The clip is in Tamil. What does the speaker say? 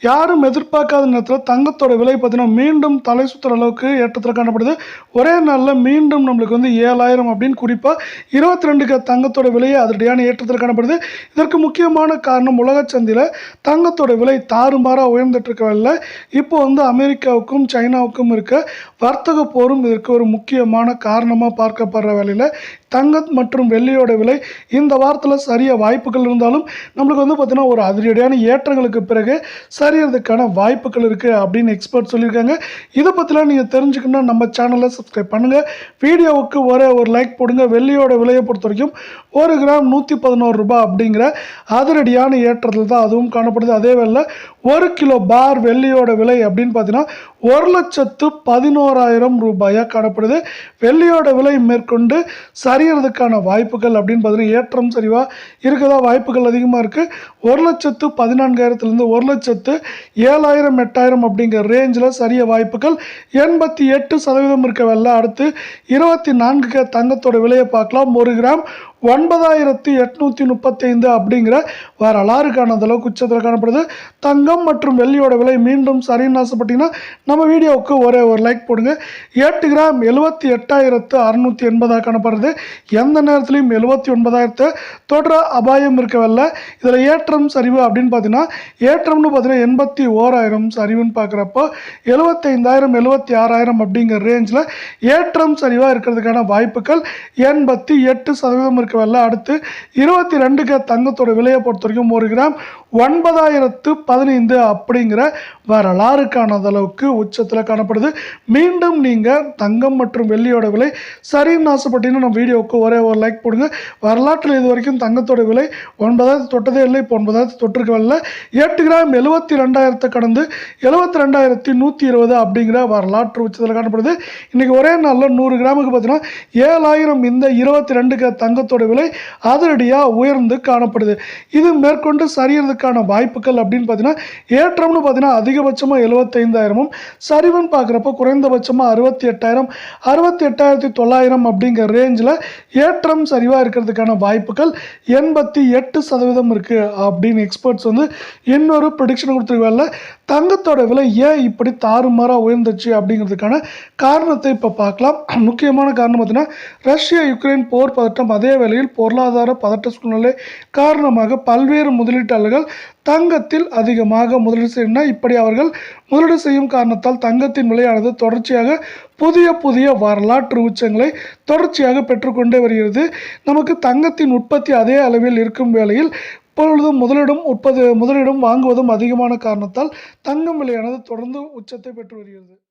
யாரும் எதிர்பார்க்காத நேரத்தில் தங்கத்தோட விலை பார்த்தீங்கன்னா மீண்டும் தலை சுற்றுற அளவுக்கு ஏற்றத்தில் காணப்படுது. ஒரே நாளில் மீண்டும் நம்மளுக்கு வந்து ஏழாயிரம் அப்படின்னு குறிப்பாக இருபத்தி ரெண்டுக்கு தங்கத்தோட விலையை அதிரடியான ஏற்றத்தில் காணப்படுது. இதற்கு முக்கியமான காரணம் உலக சந்தையில் தங்கத்தோட விலை தாறுமாறாக உயர்ந்துட்டு வேலையில் இப்போ வந்து அமெரிக்காவுக்கும் சைனாவுக்கும் இருக்க வர்த்தக போரும் இதற்கு ஒரு முக்கியமான காரணமாக பார்க்கப்படுற வேலையில் தங்கம் மற்றும் வெள்ளியோட விலை இந்த வாரத்தில் சரிய வாய்ப்புகள் இருந்தாலும் நம்மளுக்கு வந்து பார்த்திங்கன்னா ஒரு அதிரடியான ஏற்றங்களுக்கு பிறகு சரியறதுக்கான வாய்ப்புகள் இருக்குது அப்படின்னு எக்ஸ்பர்ட் சொல்லியிருக்காங்க. இதை பற்றிலாம் நீங்கள் தெரிஞ்சுக்கணும்னா நம்ம சேனலை சப்ஸ்கிரைப் பண்ணுங்கள் வீடியோவுக்கு ஒரே ஒரு லைக் போடுங்க. வெள்ளியோட விலையை பொறுத்த வரைக்கும் ஒரு கிராம் நூற்றி பதினோரு ரூபாய் அப்படிங்கிற அதிரடியான ஏற்றத்தில் தான் அதுவும் காணப்படுது. அதே வேலை ஒரு கிலோ பார் வெள்ளியோட விலை அப்படின்னு பார்த்தீங்கன்னா ஒரு லட்சத்து பதினோராயிரம் ரூபாயாக காணப்படுது. வெள்ளியோட விலை மேற்கொண்டு சரியறதுக்கான வாய்ப்புகள் அப்படின்னு பார்த்தீங்கன்னா ஏற்றம் சரிவாக இருக்கதா? வாய்ப்புகள் அதிகமாக இருக்குது ஒரு லட்சத்து பதினான்காயிரத்துலேருந்து ஒரு லட்சம் லட்சத்து ஏழாயிரம் எட்டாயிரம் அப்படிங்கிற ரேஞ்சில் சரிய வாய்ப்புகள். எண்பத்தி எட்டு சதவீதம் இருக்க வெள்ள அடுத்து இருபத்தி நான்கு தங்கத்தோட விலையை பார்க்கலாம். ஒரு கிராம் ஒன்பதாயிரத்தி எட்நூற்றி முப்பத்தைந்து அப்படிங்கிற வரலாறு காணாத அளவுக்கு உச்சத்தில் காணப்படுது. தங்கம் மற்றும் வெள்ளியோட விலை மீண்டும் சரின்னு ஆசைப்பட்டிங்கன்னா நம்ம வீடியோவுக்கு ஒரே ஒரு லைக் போடுங்க. எட்டு கிராம் எழுபத்தி எட்டாயிரத்து அறுநூற்றி எண்பதாக காணப்படுறது எந்த நேரத்துலையும் எழுபத்தி ஒன்பதாயிரத்தை தொடர அபாயம் இருக்கவில்லை. இதில் ஏற்றம் சரிவு அப்படின்னு பார்த்தீங்கன்னா ஏற்றம்னு பார்த்தீங்கன்னா எண்பத்தி ஓராயிரம் சரிவுன்னு பார்க்குறப்போ எழுபத்தைந்தாயிரம் எழுபத்தி ஆறாயிரம் அப்படிங்கிற ரேஞ்சில் ஏற்றம் சரிவாக இருக்கிறதுக்கான வாய்ப்புகள் எண்பத்தி எட்டு சதவீதம் இருக்கவில்லை அடுத்து இருபத்தி ரெண்டுக்கு தங்கத்தோட விலையை பொறுத்த வரைக்கும் ஒரு கிராம் ஒன்பதாயிரத்து பதினைந்து அப்படிங்கிற வரலாறு காணாத அளவுக்கு உச்சத்தில் காணப்படுது. மீண்டும் நீங்கள் தங்கம் மற்றும் வெள்ளியோட விலை சரின்னு ஆசைப்பட்டீங்கன்னா நம்ம வீடியோவுக்கு ஒரே ஒரு லைக் போடுங்க. வரலாற்றில் இது வரைக்கும் தங்கத்தோட விலை ஒன்பதாயிரத்து தொட்டதே இல்லை இப்போ ஒன்பதாயிரத்து தொட்டிருக்கவில்லை எட்டு கிராம் எழுபத்தி ரெண்டாயிரத்தை கடந்து எழுபத்தி ரெண்டாயிரத்தி நூற்றி இருபது அப்படிங்கிற வரலாற்று உச்சத்தில் காணப்படுது. இன்றைக்கி ஒரே நாளில் நூறு கிராமுக்கு பார்த்தீங்கன்னா ஏழாயிரம் இந்த இருபத்தி ரெண்டுக்கு தங்கத்தோட விலை அதிரடியாக உயர்ந்து காணப்படுது. இது மேற்கொண்டு சரியறதுக்கான வாய்ப்புகள் அப்படின்னு பார்த்தீங்கன்னா ஏற்றம்னு பார்த்தீங்கன்னா அதிகபட்சமாக எழுபத்தைந்தாயிரமும் சரிவுன்னு பார்க்குறப்ப குறைந்தபட்சமாக அறுபத்தி எட்டாயிரம் அறுபத்தி எட்டாயிரத்தி தொள்ளாயிரம் அப்படிங்கிற ரேஞ்சில் ஏற்றம் சரிவாக இருக்கிறதுக்கான வாய்ப்புகள் எண்பத்தி எட்டு சதவீதம் இருக்குது அப்படின்னு எக்ஸ்பர்ட்ஸ் வந்து இன்னொரு ப்ரொடிக்ஷன் கொடுத்துருக்காங்க தங்கத்தோட விலை ஏன் இப்படி தாறுமாறாக உயர்ந்துச்சு அப்படிங்கிறதுக்கான காரணத்தை இப்போ பார்க்கலாம். முக்கியமான காரணம் பார்த்தீங்கன்னா ரஷ்யா யுக்ரைன் போர் பதட்டம் அதே வேளையில் பொருளாதார பதட்ட சூழ்நிலை காரணமாக பல்வேறு முதலீட்டாளர்கள் தங்கத்தில் அதிகமாக முதலீடு செய்யணும் இப்படி அவர்கள் முதலீடு செய்யும் காரணத்தால் தங்கத்தின் விலையானது தொடர்ச்சியாக புதிய புதிய வரலாற்று உச்சங்களை தொடர்ச்சியாக பெற்றுக்கொண்டே வருகிறது. நமக்கு தங்கத்தின் உற்பத்தி அதே அளவில் இருக்கும் வேளையில் இப்பொழுதும் முதலிடம் உற்பத்தி முதலிடம் வாங்குவதும் அதிகமான காரணத்தால் தங்கம் விலையானது தொடர்ந்து உச்சத்தை பெற்று வருகிறது.